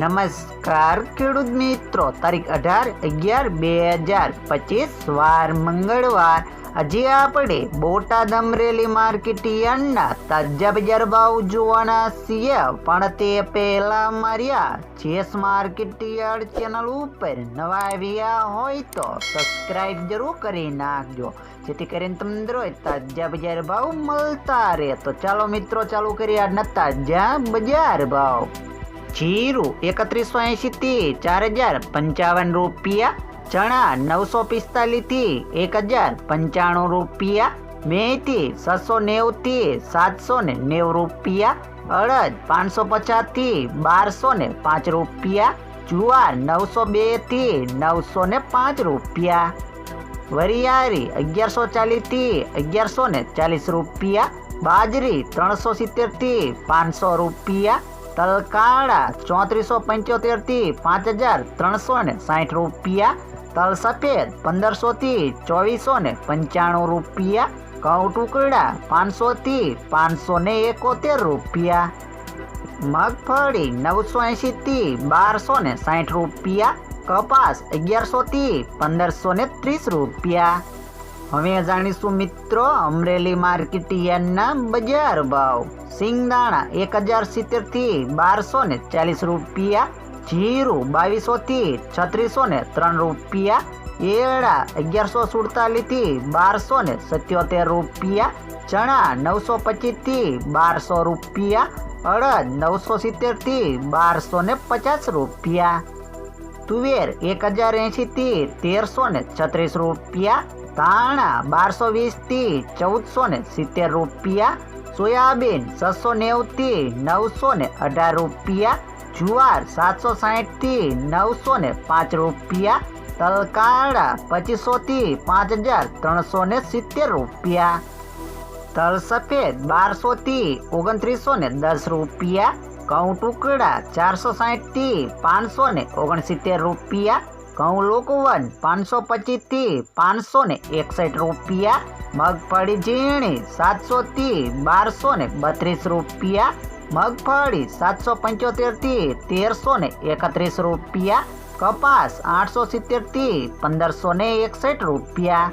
નમસ્કાર ખેડૂત મિત્રો, તારીખ અઢાર અગિયાર બે હજાર પચીસ, વાર મંગળવાર. આજે આપણે બોટાદ અમરેલી માર્કેટ યાર્ડના તાજા બજાર ભાવ જોવાના છીએ. પણ તે પહેલા માર્યા, જેસ માર્કેટ યાર્ડ ચેનલ ઉપર નવા આવ્યા હોય તો સબસ્ક્રાઇબ જરૂર કરી નાખજો. જેથી કરીને તમને રોજ તાજા બજાર ભાવ મળતા રહે. તો ચાલો મિત્રો, ચાલુ કરીએ આજના તાજા બજાર ભાવ. જીરું એકત્રીસો એંશી થી ચાર હજાર પંચાવન રૂપિયા, ચણા નવસો પિસ્તાલીસથી એક હજાર પંચાણું રૂપિયા, મેથી છસો નેવું થી સાતસો ને નેવું રૂપિયા, અડદ પાંચસો પચાસથી બારસો ને પાંચ રૂપિયા, જુવાર નવસો બેથી નવસો ને પાંચ રૂપિયા, વરિયાળી અગિયારસો ચાલીસથી અગિયારસો ને ચાલીસ રૂપિયા, બાજરી ત્રણસો સિત્તેરથી પાંચસો રૂપિયા તલકાળા ચોત્રીસો પંચોતેરથી પાંચ હજાર ત્રણસો ને સાઠ રૂપિયા. તલ સફેદ પંદરસો થી ચોવીસો ને પંચાણું રૂપિયા. ઘઉં ટુકડા પાંચસો થી પાંચસો ને એકોતેર રૂપિયા. મગફળી નવસો એંશી થી બારસો ને સાઠ રૂપિયા. કપાસ અગિયારસો થી પંદરસો ને ત્રીસ રૂપિયા. હવે જાણીશું મિત્રો, અમરેલી માર્કેટ યાર્ડના બજાર ભાવ. સિંગદાણા એક હજાર સિત્તેરથી બારસો ને ચાલીસ રૂપિયા, જીરું બાવીસો થી છત્રીસો ને ત્રણ રૂપિયા એળા અગિયારસો સુડતાલીસથી બારસો ને સત્યોતેર રૂપિયા, ચણા નવસો પચીસથી બારસો રૂપિયા, અડદ નવસો સિત્તેરથી બારસો ને પચાસ રૂપિયા. તુવેર એક હજાર એંશી થી તેરસો ને છત્રીસ રૂપિયા ધાણા બારસો વીસથી ચૌદસો ને સિત્તેર રૂપિયા, સોયાબીન છસો નેવું થી નવસો ને અઢાર રૂપિયા, જુવાર સાતસો સાઠથી નવસો ને પાંચ રૂપિયા તલકાળા પચીસો થી પાંચ હજાર ત્રણસો ને સિત્તેર રૂપિયા તલ સફેદ બારસો થી ઓગણત્રીસો ને દસ રૂપિયા, ઘઉં ટુકડા ચારસો સાઠથી પાંચસો ને ઓગણસિત્તેર રૂપિયા ઘઉં લોકવન પાંચસો પચીસથી પાંચસો ને એકસઠ રૂપિયા, મગફળી ઝીણી સાતસો થી બારસો ને બત્રીસ રૂપિયા, મગફળી સાતસો પંચોતેરથી તેરસો ને એકત્રીસ રૂપિયા, કપાસ આઠસો સિત્તેરથી પંદરસો ને એકસઠ રૂપિયા.